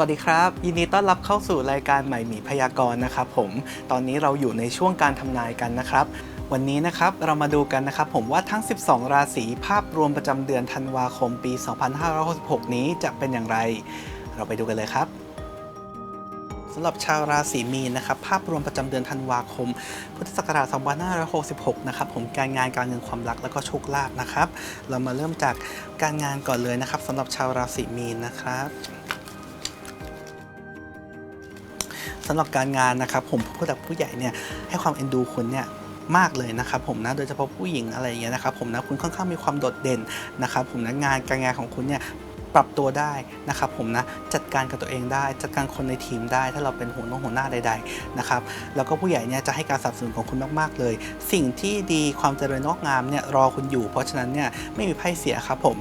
วัสดีครับ ยินดีต้อนรับเข้าสู่รายการใหม่หมีพยากรณ์นะครับผมตอนนี้เราอยู่ในช่วงการทำนายกันนะครับ วันนี้นะครับเรามาดูกันนะครับผมว่าทั้ง 12 ราศีภาพรวมประจำเดือนธันวาคมปี 2566 นี้จะเป็นอย่างไร เราไปดูกันเลยครับสำหรับชาวราศีมีนนะครับภาพรวมประจำเดือนธันวาคม พุทธศักราช 2566 นะครับผมการงานการเงินความรักแล้วก็โชคลาภนะครับ เรามาเริ่มจากการงานก่อนเลยนะครับสำหรับชาวราศีมีนนะครับ สำหรับการงานนะครับผมผู้หลักผู้ใหญ่เนี่ยให้ความเอ็นดูคุณเนี่ยมากเลยนะครับผมนะโดยเฉพาะผู้หญิงอะไรอย่างเงี้ยนะครับผมนะคุณค่อนข้างมีความโดดเด่นนะครับผมนะงานการงานของคุณเนี่ย ปรับตัวได้นะครับผมนะจัดการกับตัวเองได้ จัดการคนในทีมได้ ถ้าเราเป็นหัวหน้าหัวหน้าใดๆนะครับแล้วก็ผู้ใหญ่เนี่ยจะให้การสนับสนุนของคุณมากๆเลย สิ่งที่ดีความเจริญงอกงามเนี่ยรอคุณอยู่ เพราะฉะนั้นเนี่ยไม่มีไพ่เสียครับผม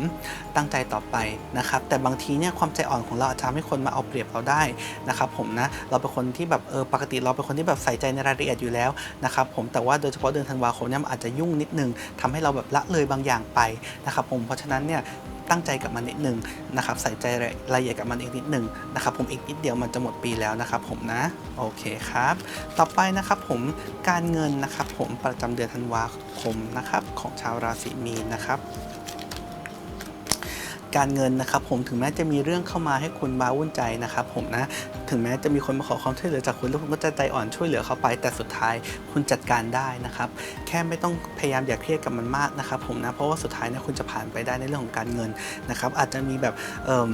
ตั้งใจต่อไปนะครับแต่บางทีเนี่ยความใจอ่อนของเราอาจจะทำให้คนมาเอาเปรียบเราได้นะครับผมนะเราเป็นคนที่แบบเออปกติเราเป็นคนที่แบบใส่ใจในรายละเอียดอยู่แล้วนะครับผมแต่ว่าโดยเฉพาะเดือนธันวาคมเนี่ยอาจจะยุ่งนิดนึงทำให้เราแบบละเลยบางอย่างไปนะครับผมเพราะฉะนั้นเนี่ย ตั้งใจกับมันนิดนึงนะครับใส่ใจรายละเอียดกับมันอีกนิดนึงนะครับผมอีกนิดเดียวมันจะหมดปีแล้วนะครับผมนะโอเคครับ ต่อไปนะครับผมการเงินนะครับผมประจำเดือนธันวาคมนะครับของชาวราศีมีนนะครับ การเงินนะครับผมถึงแม้จะมีเรื่องเข้ามาให้คุณบ้าวุ่นใจนะครับผมนะถึงแม้จะมีคนมาขอความช่วยเหลือจากคุณแล้วคุณก็จะใจอ่อนช่วยเหลือเขาไป แต่สุดท้ายคุณจัดการได้นะครับแค่ไม่ต้องพยายามอย่าเครียดกับมันมากนะครับผมนะเพราะว่าสุดท้ายเนี่ยคุณจะผ่านไปได้ในเรื่องของการเงินนะครับอาจจะมีแบบเออ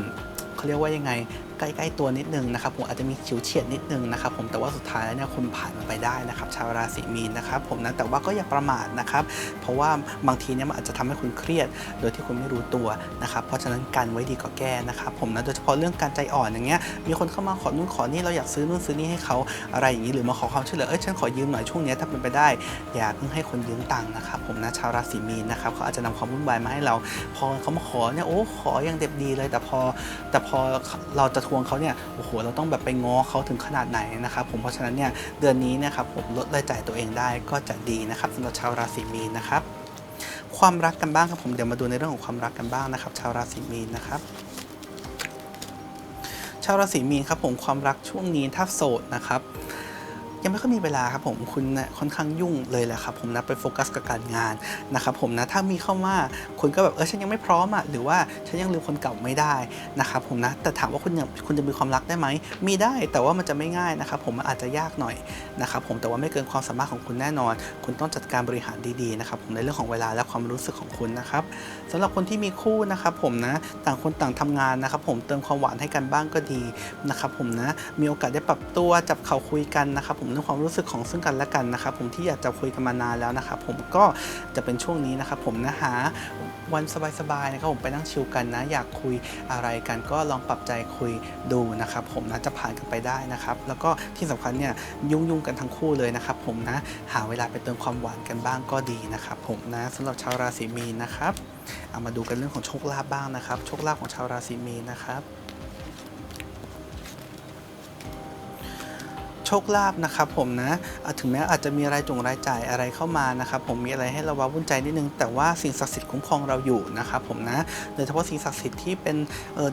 เขาเรียกว่ายังไงใกล้ๆตัวนิดนึงนะครับผมอาจจะมีฉิวเฉียดนิดนึงนะครับผมแต่ว่าสุดท้ายแล้วเนี่ยคุณผ่านมันไปได้นะครับชาวราศีมีนนะครับผมนะแต่ว่าก็อย่าประมาทนะครับเพราะว่าบางทีเนี่ยมันอาจจะทำให้คุณเครียด โดยที่คุณไม่รู้ตัวนะครับเพราะฉะนั้นกันไว้ดีกว่าแก้นะครับผมนะโดยเฉพาะเรื่องการใจอ่อนอย่างเงี้ยมีคนเข้ามาขอนู่นขอนี่เราอยากซื้อนู่นซื้อนี่ให้เขาอะไรอย่างนี้หรือมาขอความช่วยเหลือเอ้ยฉันขอยืมหน่อยช่วงเนี้ยถ้าเป็นไปได้ อย่าเพิ่งให้คนยืมตังค์นะครับผมนะชาวราศีมีนนะครับเขาอาจจะนำความวุ่นวายมาให้เรา พอเขามาขอเนี่ยโอ้ขออย่างเด็ดดีเลย แต่พอแต่พอเราจะทวงเขาเนี่ยโอ้โหเราต้องแบบไปง้อเขาถึงขนาดไหนนะครับผมเพราะฉะนั้นเนี่ยเดือนนี้นะครับผมลดรายจ่ายตัวเองได้ก็จะดีนะครับสำหรับชาวราศีมีนนะครับความรักกันบ้างครับผมเดี๋ยวมาดูในเรื่องของความรักกันบ้างนะครับ ชาวราศีมีนนะครับชาวราศีมีนครับผมความรักช่วงนี้ถ้าโสดนะครับ ยังไม่ค่อยมีเวลาครับผมคุณนะค่อนข้างยุ่งเลยแหละครับผมนะไปโฟกัสกับการงานนะครับผมนะถ้ามีเข้ามาคุณก็แบบเออฉันยังไม่พร้อมอะหรือว่าฉันยังลืมคนเก่าไม่ได้นะครับผมนะแต่ถามว่าคุณยังคุณจะมีความรักได้ไหมมีได้แต่ว่ามันจะไม่ง่ายนะครับผมมันอาจจะยากหน่อยนะครับผมแต่ว่าไม่เกินความสามารถของคุณแน่นอน คุณต้องจัดการบริหารดีๆนะครับผมในเรื่องของเวลาและความรู้สึกของคุณนะครับสำหรับคนที่มีคู่นะครับผมนะต่างคนต่างทำงานนะครับผมเติมความหวานให้กันบ้างก็ดีนะครับผมนะมีโอกาสได้ปรับตัวจับเข่าคุยกันนะครับผมเรื่องความรู้สึกของซึ่งกันและกันนะครับผมที่อยากจะคุยกันมานานแล้วนะครับผมก็จะเป็นช่วงนี้นะครับผมนะหาวันสบายๆนะครับผมไปนั่งชิลกันนะ อยากคุยอะไรกันก็ลองปรับใจคุยดูนะครับผมนะจะผ่านกันไปได้นะครับแล้วก็ที่สำคัญเนี่ยยุ่งๆกันทั้งคู่เลยนะครับผมนะหาเวลาไปเติมความหวานกันบ้างก็ดีนะครับผมนะสำหรับชาวราศีมีนนะครับเอามาดูกันเรื่องของโชคลาภบ้างนะครับโชคลาภของชาวราศีมีนนะครับ โชคลาภนะครับผมนะถึงแม้อาจจะมีรายจงรายจ่ายอะไรเข้ามานะครับผมมีอะไรให้เราว้าวุ่นใจนิดนึง แต่ว่าสิ่งศักดิ์สิทธิ์คุ้มครองเราอยู่นะครับผมนะโดยเฉพาะสิ่งศักดิ์สิทธิ์ที่เป็น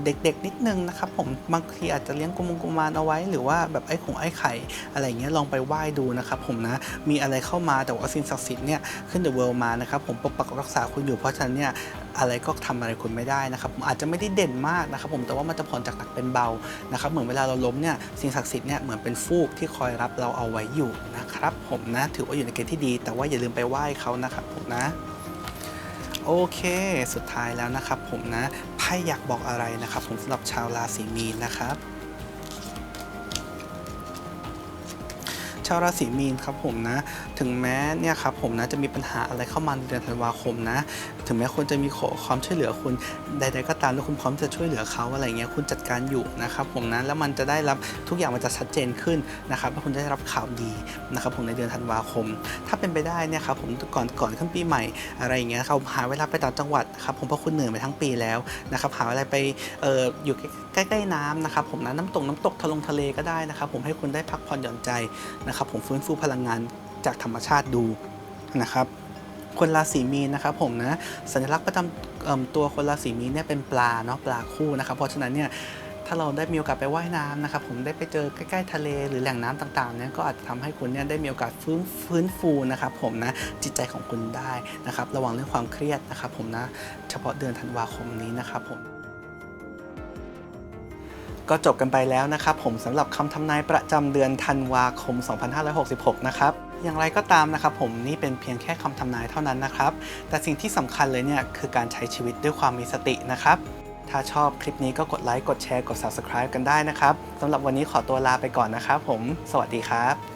เด็กๆนิดนึงนะครับผมบางทีอาจจะเลี้ยงกุมกุมารเอาไว้ หรือว่าแบบไอ้ของไอ้ไข่อะไรเงี้ยลองไปไหว้ดูนะครับผมนะมีอะไรเข้ามาแต่ว่าสิ่งศักดิ์สิทธิ์เนี่ยขึ้นเดอะเวิลด์มานะครับผมปกปักรักษาคุณอยู่เพราะฉะนั้นเนี่ย อะไรก็ทำอะไรคุณไม่ได้นะครับอาจจะไม่ได้เด่นมากนะครับผมแต่ว่ามันจะผ่อนจากหนักเป็นเบานะครับเหมือนเวลาเราล้มเนี่ยสิ่งศักดิ์สิทธิ์เนี่ยเหมือนเป็นฟูกที่คอยรับเราเอาไว้อยู่นะครับผมนะถือว่าอยู่ในเกณฑ์ที่ดี แต่ว่าอย่าลืมไปไหว้เขานะครับผมนะโอเค สุดท้ายแล้วนะครับผมนะไพ่อยากบอกอะไรนะครับผมสำหรับชาวราศีมีนนะครับาวราศีมีนครับผมนะ ถึงแม้เนี่ยครับผมนะจะมีปัญหาอะไรเข้ามาในเดือนธันวาคมนะ ถึงแม้คนจะมีขอความช่วยเหลือคุณใด ๆ ก็ตามแล้วคุณพร้อมจะช่วยเหลือเขาอะไรเงี้ยคุณจัดการอยู่นะครับผมนะแล้วมันจะได้รับทุกอย่างมันจะชัดเจนขึ้นนะครับแล้วคุณจะได้รับข่าวดีนะครับผมในเดือนธันวาคม ถ้าเป็นไปได้เนี่ยครับผมก่อนก่อนขึ้นปีใหม่อะไรอย่างเงี้ยเขาหาเวลาไปต่างจังหวัดครับผมเพราะคุณเหนื่อยไปทั้งปีแล้วนะครับหาอะไรไปเอ่ออยู่ใกล้ๆน้ำนะครับผมนะน้ำตกน้ำตกทะลงทะเลก็ได้นะครับผมให้คุณได้พักผ่อนหย่อนใจนะครับผมฟื้นฟูพลังงานจากธรรมชาติดูนะครับคนราศีมีนนะครับผมนะสัญลักษณ์ประจำตัวคนราศีมีนเนี่ยเป็นปลาเนาะปลาคู่นะครับ เพราะฉะนั้นเนี่ยถ้าเราได้มีโอกาสไปว่ายน้ำนะครับผมได้ไปเจอใกล้ๆทะเลหรือแหล่งน้ำต่างๆเนี่ยก็อาจจะทำให้คุณเนี่ยได้มีโอกาสฟื้นฟื้นฟูนะครับผมนะจิตใจของคุณได้นะครับ ระวังเรื่องความเครียดนะครับผมนะเฉพาะเดือนธันวาคมนี้นะครับผม ก็จบกันไปแล้วนะครับผมสำหรับคำทำนายประจำเดือนธันวาคม 2566 นะครับอย่างไรก็ตามนะครับผมนี่เป็นเพียงแค่คำทำนายเท่านั้นนะครับ แต่สิ่งที่สำคัญเลยเนี่ยคือการใช้ชีวิตด้วยความมีสตินะครับ ถ้าชอบคลิปนี้ก็กดไลค์กดแชร์กด Subscribe กันได้นะครับสำหรับวันนี้ขอตัวลาไปก่อนนะครับผม สวัสดีครับ